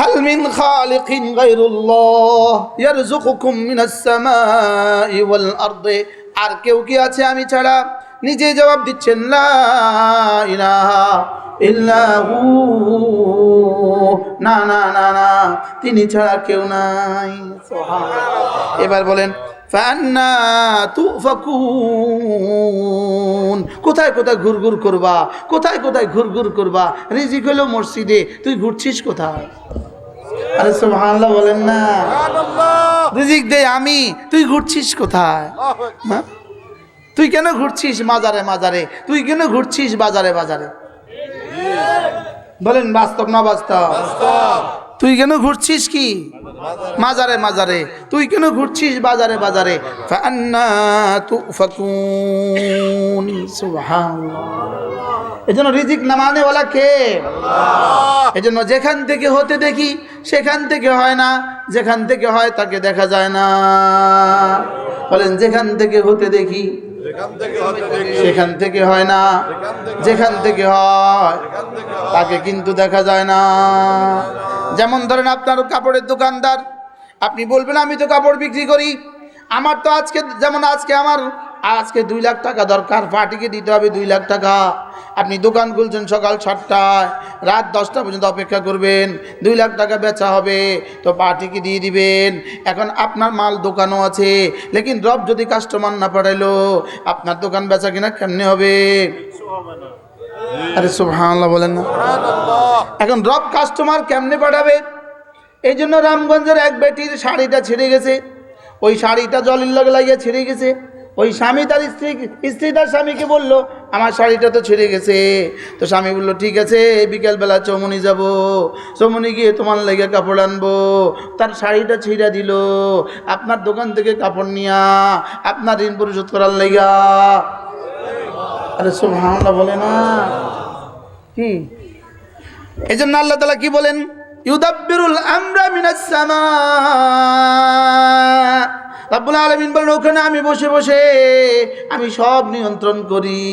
هل من خالق غير الله يرزقكم من السماء والأرض আর কেউ কি আছে আমি ছাড়া নিজে জবাব দিচ্ছেন লা ইলাহা ইল্লাহু না না না না তিনি ছাড়া কেউ নাই সুবহানাল্লাহ। এবার বলেন ফান্না তুফাকুন কোথায় কোথায় ঘুরঘুর করবা কোথায় কোথায় ঘুরঘুর করবা রিজিক হলো মসজিদে তুই ঘুরছিস কোথায় আরে সুবহানাল্লাহ বলেন না। রিজিক দে আমি। তুই ঘুরছিস কোথায়? হ্যাঁ? তুই কেন ঘুরছিস মাজারে মাজারে? তুই কেন ঘুরছিস বাজারে বাজারে? বলেন বাস্তব না বাস্তব। তুই কেন ঘুরছিস কি? মাজারে মাজারে। তুই কেন ঘুরছিস বাজারে বাজারে? এজন্য রিজিক নামানেওয়ালা কে? এজন্য যেখান থেকে হতে দেখি সেখান থেকে হয় না। যেখান থেকে হয় তাকে দেখা যায় না। বলেন যেখান থেকে হতে দেখি সেখান থেকে হয় না। যেখান থেকে হয় তাকে কিন্তু দেখা যায় না। যেমন ধরেন আপনার কাপড়ের দোকানদার, আপনি বলবেন, আমি তো কাপড় বিক্রি করি। আমার তো আজকে, যেমন আজকে আমার, আজকে দুই লাখ টাকা দরকার পার্টিকে দিতে হবে দুই লাখ টাকা। আপনি দোকান খুলছেন সকাল সাতটায়, রাত দশটা পর্যন্ত অপেক্ষা করবেন, দুই লাখ টাকা বেচা হবে, তো পার্টিকে দিয়ে দিবেন। এখন আপনার মাল দোকানও আছে, লেকিন রব যদি কাস্টমার না পাঠাইলো, আপনার দোকান বেচা কিনা কেমনে হবে? আরে সুবহানাল্লাহ বলেন না। এখন রব কাস্টমার কেমনে পাঠাবে? এই জন্য রামগঞ্জের এক বেটির শাড়িটা ছিঁড়ে গেছে। ওই শাড়িটা জলের লগে লাগিয়ে ছিঁড়ে গেছে। ওই স্বামী তার স্ত্রী স্ত্রী তার স্বামীকে বলল আমার শাড়িটা তো ছিঁড়ে গেছে। তো স্বামী বলল ঠিক আছে বিকেলবেলা চৌমনি যাব। চৌমনি গিয়ে তোমার লেগে কাপড় আনব। তার শাড়িটা ছিঁড়া দিল। আপনার দোকান থেকে কাপড় নিয়া আপনার ঋণ পরিশোধ করার লেগা আরে সব হামলা বলে না। কি? এই জন্য আল্লাহ তালা কি বলেন? ইউদাব্বিরুল আমরা মিনাস সামা। রাব্বুল আলামিন বলেন, ওখানে আমি বসে বসে আমি সব নিয়ন্ত্রণ করি।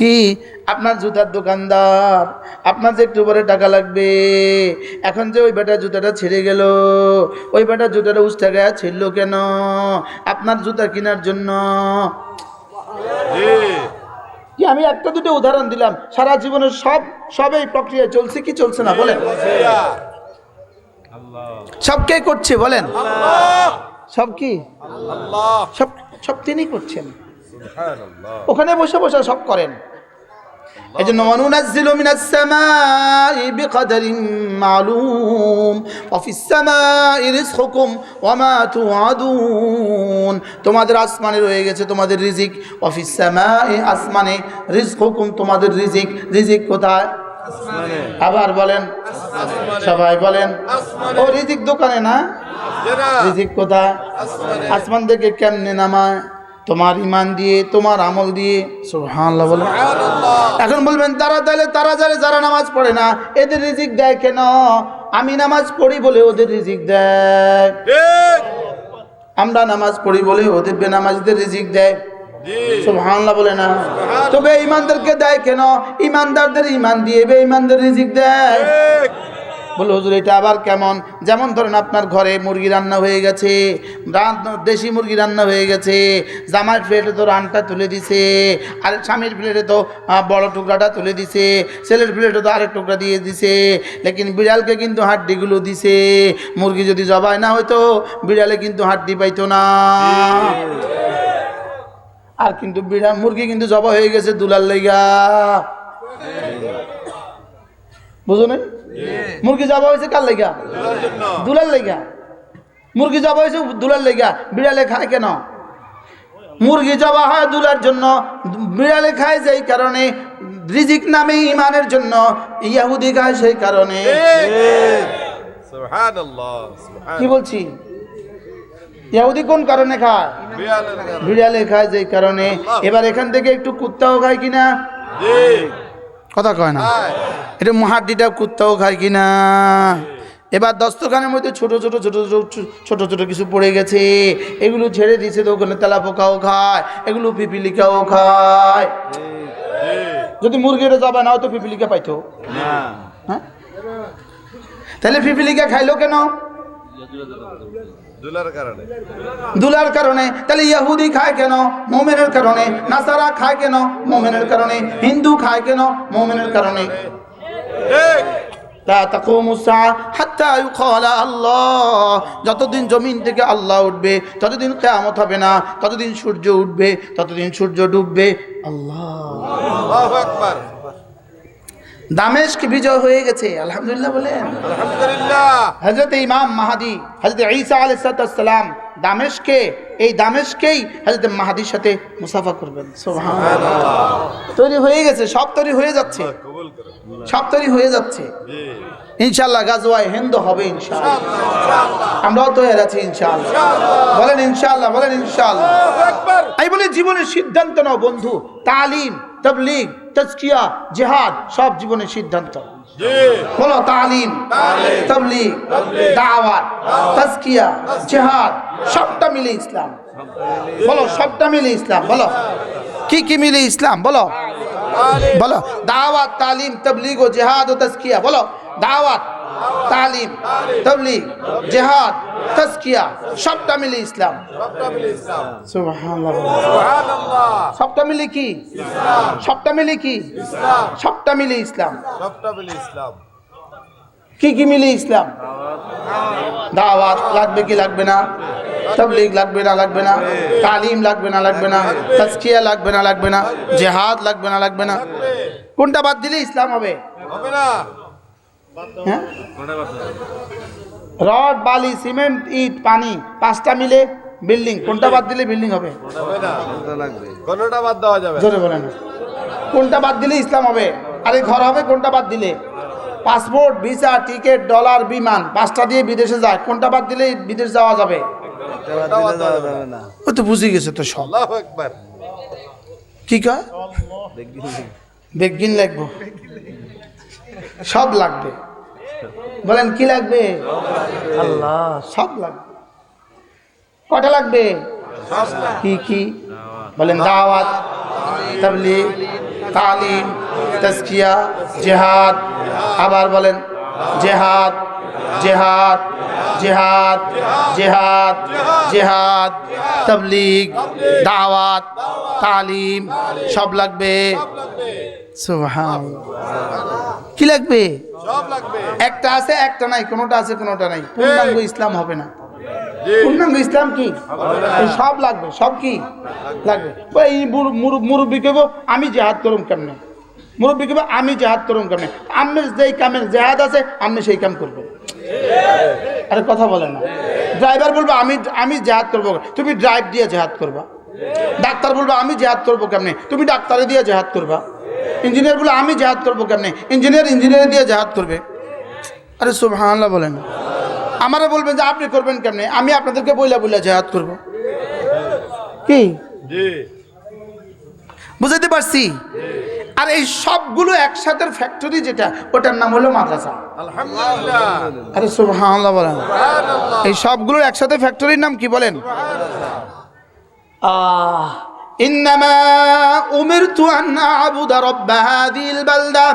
কি? আপনার জুতার দোকানদার, আপনার যে একটু পরে টাকা লাগবে। এখন যে ওই বেটা জুতাটা ছেড়ে গেল, ওই বেটা জুতাটা উষ্টা গায়ে ছিড়লো কেন? আপনার জুতা কেনার জন্য কি আমি একটা দুটো উদাহরণ দিলাম। সারা জীবনের সব সবই প্রক্রিয়া চলছে কি চলছে না বলেন। সব কে করছে বলেন। সব কি? সব সব তিনি করছেন। ওখানে বসে বসে সব করেন। এই জন্য অনুনাজ্জিলু মিনাস সামাই বিকদরিন মালুম। ওয়া ফিস সামাই রিজকুকুম ওয়া মা তুআদুন তোমাদের আসমানে রয়ে গেছে তোমাদের রিজিক। ওয়া ফিস সামাই আসমানে রিজকুকুম তোমাদের রিজিক। রিজিক কোথায়? আবার বলেন। সবাই বলেন। ও রিজিক দোকানে না? রিজিক কোথায়? আসমান থেকে কেমনে নামায়? তোমার ইমান দিয়ে তোমার আমল দিয়ে। সুবহানাল্লাহ এখন বলবেন তারা তাহলে তারা যারা যারা নামাজ পড়ে না এদের রিজিক দেয় কেন? আমি নামাজ পড়ি বলে ওদের রিজিক দেয়। আমরা নামাজ পড়ি বলে ওদের বেনামাজিদের রিজিক দেয়। সুবহানাল্লাহ বলে না। তবে ইমানদারকে দেয় কেন? ইমানদারদের ইমান দিয়ে বে ইমানদের রিজিক দেয়। বলে, হুজুর, এটা আবার কেমন? যেমন ধরেন আপনার ঘরে মুরগি রান্না হয়ে গেছে দেশি মুরগি রান্না হয়ে গেছে জামার প্লেটে তো রানটা তুলে দিছে, আর স্বামীর প্লেটে তো বড় টুকরাটা তুলে দিছে, ছেলের প্লেটে তো আরেক টুকরা দিয়ে দিছে, লেকিন বিড়ালকে কিন্তু হাড্ডিগুলো দিছে, মুরগি যদি জবাই না হয়তো বিড়ালে কিন্তু হাড্ডি পাইতো না। আর কিন্তু বিড়াল মুরগি কিন্তু জবা হয়ে গেছে দুলার লেগা বুঝো না মুরগি জবা হয়েছে কার লেগা? দুলার লেগা? মুরগি জবা হয়েছে দুলার লেগা। বিড়ালে খায় কেন? মুরগি জবা হয় দুলার জন্য। বিড়ালে খায় যেই কারণে। রিজিক নামে ইমানের জন্য। ইয়াহুদি খায় সেই কারণে। কি বলছি? ইয়াহুদি কোন কারণে খায়? বিড়ালে খায় যেই কারণে। এবার এখান থেকে একটু কুত্তাও খায় কিনা? কথা কয় না? এটা মহাডিটা কুত্তাও খায় কি না? এবার দস্তখানের মধ্যে ছোট ছোট ছোট ছোট ছোট ছোট কিছু পড়ে গেছে। এগুলো ছেড়ে দিয়েছে তো ওখানে তেলা পোকাও খায় এগুলো পিপিলিকাও খায়। যদি মুরগিটা যাবে না হয়তো পিপিলিকা পাইতো। হ্যাঁ? তাহলে পিপিলিকা খাইলো কেন? দুলার কারণে। তাহলে ইহুদি খায় কেন? মোমেনের কারণে। নাসারা খায় কেন? মোমেনের কারণে। হিন্দু খায় কেন? মোমেনের কারণে। যতদিন জমিন থেকে আল্লাহ উঠবে ততদিন কিয়ামত হবে না। ততদিন সূর্য উঠবে ততদিন সূর্য ডুববে। আল্লাহ। দামেশক বিজয় হয়ে গেছে। আলহামদুলিল্লাহ বলেন। হজরত ইমাম মাহাদি হজরত ঈসা আলাইসালাম দামেশকে এই দামেশকেই হজরত মাহাদির সাথে মুসাফা করবেন। তৈরি হয়ে গেছে সব তৈরি হয়ে যাচ্ছে। সব তৈরি হয়ে যাচ্ছে। ইনশাল্লাহ গাজওয়ায় হিন্দ হবে ইনশাল্লাহ আমরাও তৈরি আছি ইনশাল্লাহ বলেন ইনশাল্লাহ বলেন ইনশাল্লাহ আমি বলি জীবনের সিদ্ধান্ত নাও বন্ধু। তালিম তবলিগ তজকিয়া জেহাদ সব জীবনের সিদ্ধান্ত। বলো তালিম তবলিগ দাওয়াত তাজকিয়া জেহাদ সবটা মিলে ইসলাম। বলো সবটা মিলে ইসলাম বলো। কি কি মিলে ইসলাম বলো। বলো দাওয়াত তালিম তবলিগ ও জেহাদ ও তাজকিয়া বলো। দাওয়াত তালিম তবলি জেহাদ তাজকিয়া সবটা মিলে ইসলাম। সবটা মিলে ইসলাম। সুবহানাল্লাহ। সুবহানাল্লাহ। সবটা মিলে কি? সবটা মিলে কি? সবটা মিলে ইসলাম। সবটা মিলে ইসলাম। কি কি মিলে ইসলাম? দাওয়াত লাগবে কি লাগবে না? তবলিগ লাগবে না লাগবে না? তালিম লাগবে না লাগবে না? তাজকিয়া লাগবে না লাগবে না? জেহাদ লাগবে না লাগবে না? কোনটা বাদ দিলে ইসলাম হবে? হবে না। হ্যাঁ? রড বালি সিমেন্ট ইট পানি পাঁচটা মিলে বিল্ডিং। কোনটা বাদ দিলে বিল্ডিং হবে? কোনটা বাদ দেওয়া যাবে? জোরে বলেন। কোনটা বাদ দিলে ইসলাম হবে? আরে ঘর হবে কোনটা বাদ দিলে? পাসপোর্ট ভিসা টিকিট ডলার বিমান পাঁচটা দিয়ে বিদেশে যায়। কোনটা বাদ দিলে বিদেশ যাওয়া যাবে? ও তো বুঝে গেছে তো সব। কি কয়? বেগিন লাগবো সব লাগবে। বলেন কি লাগবে? আল্লাহ। সব লাগবে। কটা লাগবে? কি কি? বলেন দাওয়াত তাবলি তালিম তাজকিয়া জেহাদ। আবার বলেন জেহাদ জেহাদ জেহাদ জেহাদ জেহাদ তাবলিগ দাওয়াত তালিম সব লাগবে। সুবহানাল্লাহ। কি লাগবে? একটা আছে একটা নাই কোনোটা আছে কোনোটা নাই। পূর্ণাঙ্গ ইসলাম হবে না। পূর্ণাঙ্গ ইসলাম কি? সব লাগবে সব কি? লাগবে। এই মুর- মুর- মুরব্বী কেব আমি জেহাদ করুম কেমনে? মুরব্বী কেব আমি জেহাদ করুম কেমনে? আমি যেই কামের জেহাদ আছে আমি সেই কাম করবেন আরে কথা বলেন না। ড্রাইভার বলব আমি আমি জেহাদ করব তুমি ড্রাইভ দিয়ে জেহাদ করবা। ডাক্তার বলব আমি জেহাদ করব কেমনে? তুমি ডাক্তারে দিয়ে জেহাদ করবা। ইঞ্জিনিয়ার বলে আমি জেহাদ করব কেমনে? ইঞ্জিনিয়ার ইঞ্জিনিয়ার দিয়ে জেহাদ করবে। আরে সুবহানাল্লাহ বলেন। আমারে বলবেন যে আপনি করবেন কেমনে? আমি আপনাদেরকে বইলা বইলা জেহাদ করব। কি? জি। বুঝাইতে পারছি? আর এই সবগুলো একসাথে ফ্যাক্টরি যেটা ওটার নাম হলো মাদ্রাসা। আলহামদুলিল্লাহ। আরে সুবহানাল্লাহ বলেন। সুবহানাল্লাহ। এই সবগুলোর একসাথে ফ্যাক্টরির নাম কি বলেন? আহ ইন্নামা উমিরতু আন আবুদা রাব্ব বালদা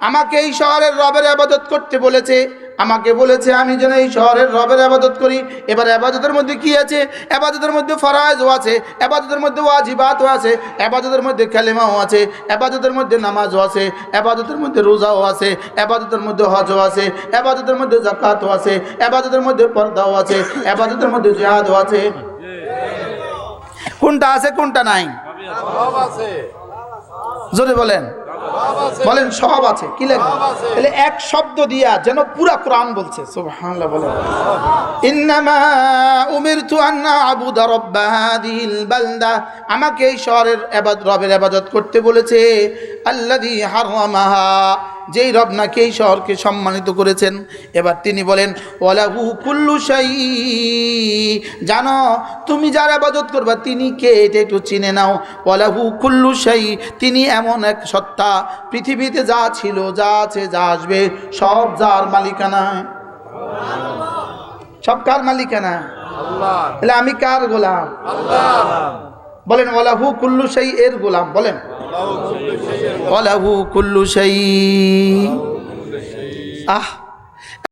আমাকে এই শহরের রবের আবাদত করতে বলেছে আমাকে বলেছে আমি যেন এই শহরের রবের আবাদত করি এবার আবাদতের মধ্যে কি আছে আবাদতের মধ্যে ফরাজও আছে আবাদতের মধ্যে ওয়াজিবাতও আছে আবাদতের মধ্যে কালেমাও আছে আবাদতের মধ্যে নামাজও আছে আবাদতের মধ্যে রোজাও আছে আবাদতের মধ্যে হজও আছে আবাদতের মধ্যে জাকাতও আছে আবাদতের মধ্যে পর্দাও আছে আবাদতের মধ্যে জিহাদও আছে কোনটা আছে, কোনটা নাই? জোরে বলেন। বলেন সব আছে, কি। তাহলে এক শব্দ দিয়া যেন পুরা কোরআন বলছে ইন্নামা বালদা আমাকে এই শহরের রবের ইবাদত করতে বলেছে, আল্লাযী হারামাহা যেই রব নাকি এই শহরকে সম্মানিত করেছেন এবার তিনি বলেন ওয়ালাহু কুল্লু শাই জানো তুমি যার আবাদত করবা তিনি কে এটা একটু চিনে নাও। ওয়ালাহু কুল্লু শাই তিনি এমন এক সত্তা পৃথিবীতে যা ছিল যা আছে যা আসবে সব যার মালিকানা। সব কার মালিকানা? তাহলে আমি কার গোলাম? আল্লাহ। বলেন ওলাহু কুল্লু সাই এর গোলাম। বলেন আহ